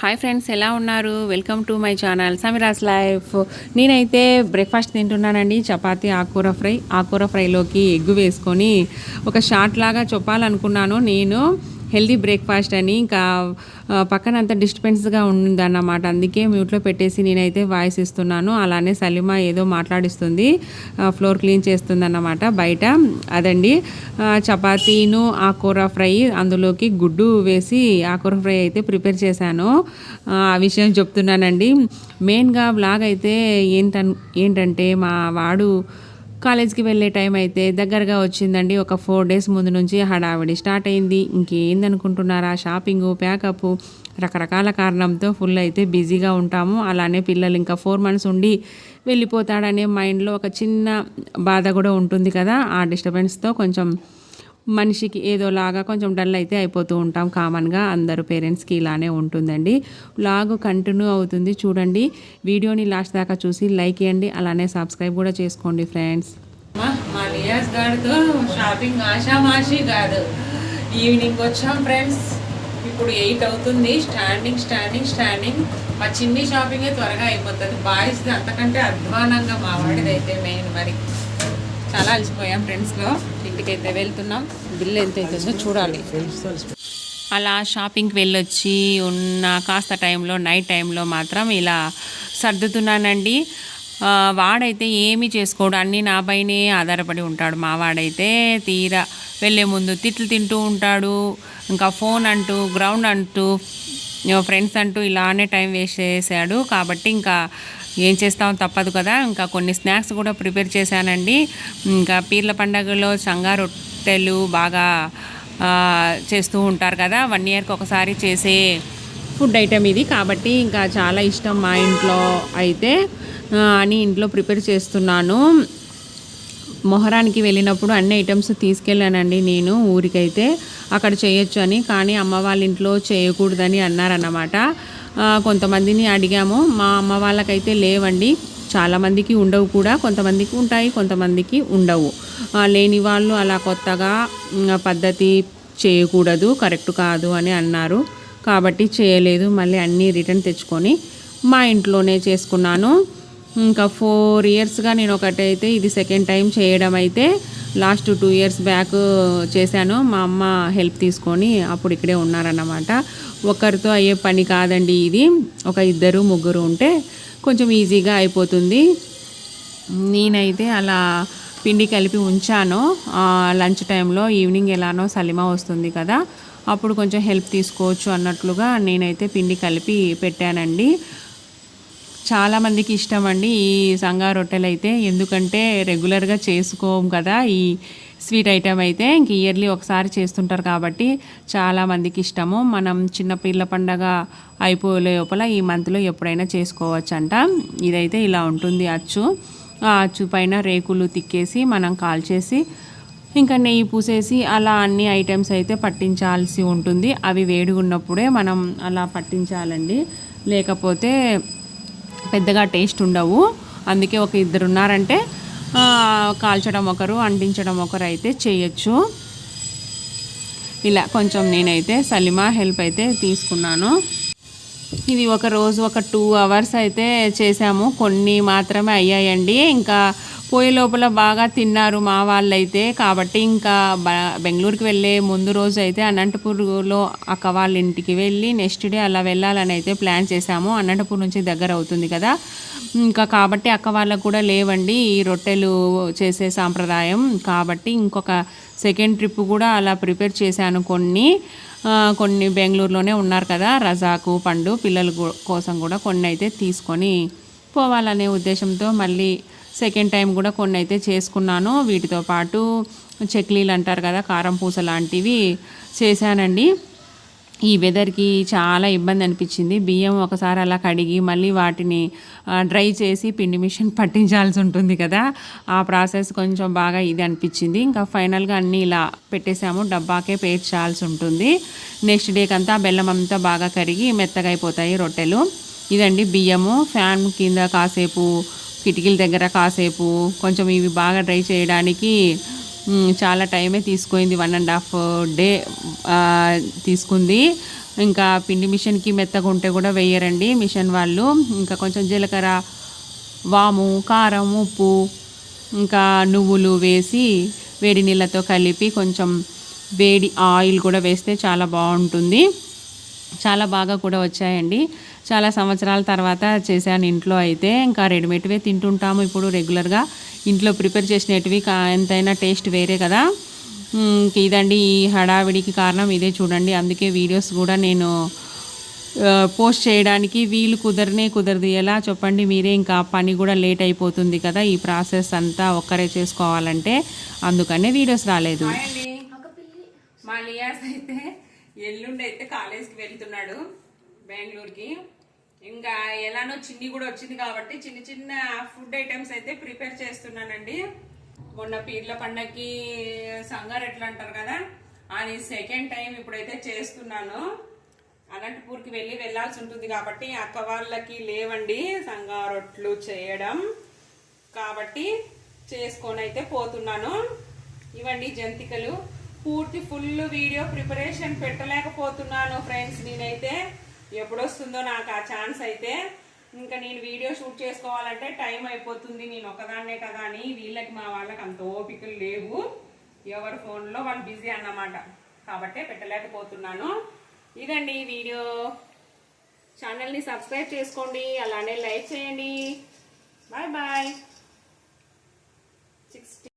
Hi friends ఎలా ఉన్నారు? Welcome to my channel Sameera's life. నేనైతే బ్రేక్ఫాస్ట్ తింటున్నానండి చపాతీ ఆకూర ఫ్రై. ఆకూర ఫ్రైలోకి ఎగ్గు వేసుకొని ఒక షార్ట్ లాగా చెప్పాలనుకున్నాను నేను. హెల్దీ బ్రేక్ఫాస్ట్ అని ఇంకా పక్కన అంత డిస్టర్బెన్స్గా ఉందన్నమాట. అందుకే మ్యూట్లో పెట్టేసి నేనైతే వాయిస్ ఇస్తున్నాను. అలానే సలీమా ఏదో మాట్లాడిస్తుంది. ఫ్లోర్ క్లీన్ చేస్తుందన్నమాట బయట. అదండి. ఆ, చపాతీను ఆకూర ఫ్రై అందులోకి గుడ్డు వేసి ఆకూర ఫ్రై అయితే ప్రిపేర్ చేశాను. ఆ ఆ విషయం చెప్తున్నానండి. మెయిన్గా బ్లాగ్ అయితే ఏంటన్ ఏంటంటే మా వాడు కాలేజ్కి వెళ్ళే టైం అయితే దగ్గరగా వచ్చిందండి. ఒక ఫోర్ డేస్ ముందు నుంచి హడావిడి స్టార్ట్ అయింది. ఇంకేందనుకుంటున్నారా? షాపింగ్ ప్యాకప్ రకరకాల కారణంతో ఫుల్ అయితే బిజీగా ఉంటాము. అలానే పిల్లలు ఇంకా ఫోర్ మంత్స్ ఉండి వెళ్ళిపోతాడనే మైండ్లో ఒక చిన్న బాధ కూడా ఉంటుంది కదా? ఆ డిస్టర్బెన్స్తో కొంచెం మనిషికి ఏదోలాగా కొంచెం డల్ అయితే అయిపోతూ ఉంటాం. కామన్గా అందరు పేరెంట్స్కి ఇలానే ఉంటుందండి. లాగ్ కంటిన్యూ అవుతుంది. చూడండి. వీడియోని లాస్ట్ దాకా చూసి లైక్ ఇవ్వండి అలానే సబ్స్క్రైబ్ కూడా చేసుకోండి ఫ్రెండ్స్ మా నియాజ్ గారితో షాపింగ్ ఆషామాషి కాదు. ఈవినింగ్ వచ్చాం ఫ్రెండ్స్ ఇప్పుడు ఎయిట్ అవుతుంది. స్టాండింగ్ స్టాండింగ్ స్టాండింగ్ మా చిన్ని షాపింగే త్వరగా అయిపోతుంది. బాయ్స్ది అంతకంటే అధ్వానంగా మా వాడిది అయితే మెయిన్ మరి. చాలా అలసిపోయాం ఫ్రెండ్స్లో ఇంటికైతే వెళ్తున్నాం. బిల్ ఎంత అవుతుందో చూడాలి. అలా షాపింగ్కి వెళ్ళొచ్చి ఉన్న కాస్త టైంలో నైట్ టైంలో మాత్రం ఇలా సర్దుతున్నానండి. వాడైతే ఏమీ చేసుకోడు. అన్నీ నా పైనే ఆధారపడి ఉంటాడు. మా వాడైతే తీరా వెళ్ళే ముందు తిట్లు తింటూ ఉంటాడు. ఇంకా ఫోన్ అంటూ గ్రౌండ్ అంటూ ఫ్రెండ్స్ అంటూ ఇలానే టైం వేస్ట్ చేశాడు. కాబట్టి ఇంకా ఏం చేస్తాం తప్పదు కదా. ఇంకా కొన్ని స్నాక్స్ కూడా ప్రిపేర్ చేశానండి. ఇంకా పీర్ల పండగలో సంగా రొట్టెలు బాగా చేస్తూ ఉంటారు కదా. వన్ ఇయర్కి ఒకసారి చేసే ఫుడ్ ఐటెం ఇది. కాబట్టి ఇంకా చాలా ఇష్టం మా ఇంట్లో అయితే. అని ఇంట్లో ప్రిపేర్ చేస్తున్నాను. మొహరానికి వెళ్ళినప్పుడు అన్ని ఐటమ్స్ తీసుకెళ్ళానండి నేను ఊరికైతే. అక్కడ చేయొచ్చు అని కానీ అమ్మ వాళ్ళ ఇంట్లో చేయకూడదని అన్నారన్నమాట. కొంతమందిని అడిగాము. మా అమ్మ వాళ్ళకైతే లేవండి. చాలామందికి ఉండవు కూడా. కొంతమందికి ఉంటాయి కొంతమందికి ఉండవు. లేని వాళ్ళు అలా కొత్తగా పద్ధతి చేయకూడదు కరెక్ట్ కాదు అని అన్నారు. కాబట్టి చేయలేదు. మళ్ళీ అన్నీ రిటర్న్ తెచ్చుకొని మా ఇంట్లోనే చేసుకున్నాను. ఇంకా ఫోర్ ఇయర్స్గా నేను ఒకటైతే ఇది సెకండ్ టైం చేయడం అయితే లాస్ట్ టూ ఇయర్స్ బ్యాక్ చేశాను. మా అమ్మ హెల్ప్ తీసుకొని అప్పుడు ఇక్కడే ఉన్నారన్నమాట. ఒకరితో అయ్యే పని కాదండి ఇది. ఒక ఇద్దరు ముగ్గురు ఉంటే కొంచెం ఈజీగా అయిపోతుంది. నేనైతే అలా పిండి కలిపి ఉంచాను. లంచ్ టైంలో ఈవినింగ్ ఎలానో సలిమా వస్తుంది కదా అప్పుడు కొంచెం హెల్ప్ తీసుకోవచ్చు అన్నట్లుగా నేనైతే పిండి కలిపి పెట్టానండి. చాలామందికి ఇష్టం అండి ఈ సంగా రొట్టెలు అయితే. ఎందుకంటే రెగ్యులర్గా చేసుకోము కదా. ఈ స్వీట్ ఐటెం అయితే ఇంక ఇయర్లీ ఒకసారి చేస్తుంటారు కాబట్టి చాలామందికి ఇష్టము. మనం చిన్న పిల్ల పండగ అయిపోయే లోపల ఈ మంత్లో ఎప్పుడైనా చేసుకోవచ్చంట. ఇదైతే ఇలా ఉంటుంది అచ్చు. ఆ అచ్చు పైన రేకులు తిక్కేసి మనం కాల్చేసి ఇంకా నెయ్యి పూసేసి అలా అన్ని ఐటమ్స్ అయితే పట్టించాల్సి ఉంటుంది. అవి వేడిగా ఉన్నప్పుడే మనం అలా పట్టించాలండి. లేకపోతే పెద్దగా టేస్ట్ ఉండవు. అందుకే ఒక ఇద్దరు ఉన్నారంటే కాల్చడం ఒకరు అంటించడం ఒకరు అయితే చేయొచ్చు. ఇలా కొంచెం నేనైతే సలిమా హెల్ప్ అయితే తీసుకున్నాను. ఇది ఒక రోజు ఒక టూ అవర్స్ అయితే చేసాము కొన్ని మాత్రమే అయ్యాయండి. ఇంకా పోయే లోపల బాగా తిన్నారు మా వాళ్ళైతే. కాబట్టి ఇంకా బ- బెంగళూరుకి వెళ్ళే ముందు రోజు అయితే అనంతపూర్లో అక్క వాళ్ళ ఇంటికి వెళ్ళి నెక్స్ట్ డే అలా వెళ్ళాలని అయితే ప్లాన్ చేశాము. అనంతపూర్ నుంచి దగ్గర అవుతుంది కదా. ఇంకా కాబట్టి అక్క వాళ్ళకు కూడా లేవండి. ఈ రొట్టెలు చేసే సాంప్రదాయం. కాబట్టి ఇంకొక సెకండ్ ట్రిప్ కూడా అలా ప్రిపేర్ చేశాను కొన్ని. కొన్ని బెంగళూరులోనే ఉన్నారు కదా. రజాకు పండు పిల్లల కోసం కూడా కొన్ని అయితే తీసుకొని పోవాలనే ఉద్దేశంతో మళ్ళీ సెకండ్ టైం కూడా కొన్ని అయితే చేసుకున్నాను. వీటితో పాటు చెక్లీలు అంటారు కదా కారం పూస లాంటివి చేశానండి. ఈ వెదర్కి చాలా ఇబ్బంది అనిపించింది. బియ్యం ఒకసారి అలా కడిగి మళ్ళీ వాటిని డ్రై చేసి పిండి మిషన్ పట్టించాల్సి ఉంటుంది కదా ఆ ప్రాసెస్ కొంచెం బాగా ఇది అనిపించింది. ఇంకా ఫైనల్గా అన్నీ ఇలా పెట్టేసాము డబ్బాకే పేర్చాల్సి ఉంటుంది. నెక్స్ట్ డేకి అంతా బెల్లం అంతా బాగా కరిగి మెత్తగా అయిపోతాయి రొట్టెలు. ఇదండి బియ్యము. ఫ్యాన్ కింద కాసేపు కిటికీల దగ్గర కాసేపు కొంచెం ఇవి బాగా డ్రై చేయడానికి చాలా టైమే తీసుకుంది వన్ అండ్ హాఫ్ డే తీసుకుంది. ఇంకా పిండి మిషన్కి మెత్తగా ఉంటే కూడా వేయరండి మిషన్ వాళ్ళు. ఇంకా కొంచెం జీలకర్ర వాము కారం ఉప్పు ఇంకా నువ్వులు వేసి వేడి నీళ్ళతో కలిపి కొంచెం వేడి ఆయిల్ కూడా వేస్తే చాలా బాగుంటుంది. చాలా బాగా కూడా వచ్చాయండి. చాలా సంవత్సరాల తర్వాత చేశాను ఇంట్లో అయితే. ఇంకా రెడీమేడ్వే తింటుంటాము ఇప్పుడు రెగ్యులర్గా. ఇంట్లో ప్రిపేర్ చేసినటివి కా- ఎంతైనా టేస్ట్ వేరే కదా. ఇదండి ఈ హడావిడికి కారణం ఇదే చూడండి. అందుకే వీడియోస్ కూడా నేను పోస్ట్ చేయడానికి వీలు కుదరనే కుదరదు. ఎలా చెప్పండి మీరే. ఇంకా పని కూడా లేట్ అయిపోతుంది కదా. ఈ ప్రాసెస్ అంతా ఒక్కరే చేసుకోవాలంటే అందుకనే వీడియోస్ రాలేదు. ఎల్లుండి అయితే కాలేజ్కి వెళ్తున్నాడు బెంగళూరుకి. ఇంకా ఎలానో చిన్ని కూడా వచ్చింది కాబట్టి చిన్న చిన్న ఫుడ్ ఐటమ్స్ అయితే ప్రిపేర్ చేస్తున్నానండి. మొన్న పీర్ల పండగకి సంగారెట్లు అంటారు కదా అది సెకండ్ టైం ఇప్పుడైతే చేస్తున్నాను. అనంతపూర్కి వెళ్ళి వెళ్ళాల్సి ఉంటుంది కాబట్టి అక్క వాళ్ళకి లేవండి సంగారొట్లు చేయడం కాబట్టి చేసుకొని అయితే పోతున్నాను. ఇవండి జంతికలు. పూర్తి ఫుల్ వీడియో ప్రిపరేషన్ పెట్టలేకపోతున్నాను ఫ్రెండ్స్ నేనైతే ఎప్పుడొస్తుందో నాకు ఆ ఛాన్స్ అయితే. ఇంకా నేను వీడియో షూట్ చేసుకోవాలంటే టైం అయిపోతుంది. నేను ఒకదాన్నే కదా అని వీళ్ళకి మా వాళ్ళకి అంత ఓపికలు లేవు. ఎవరి ఫోన్లో వాళ్ళు బిజీ అన్నమాట. కాబట్టే పెట్టలేకపోతున్నాను. ఇదండి వీడియో ఛానల్ని సబ్స్క్రైబ్ చేసుకోండి. అలానే లైక్ చేయండి. Bye bye sixty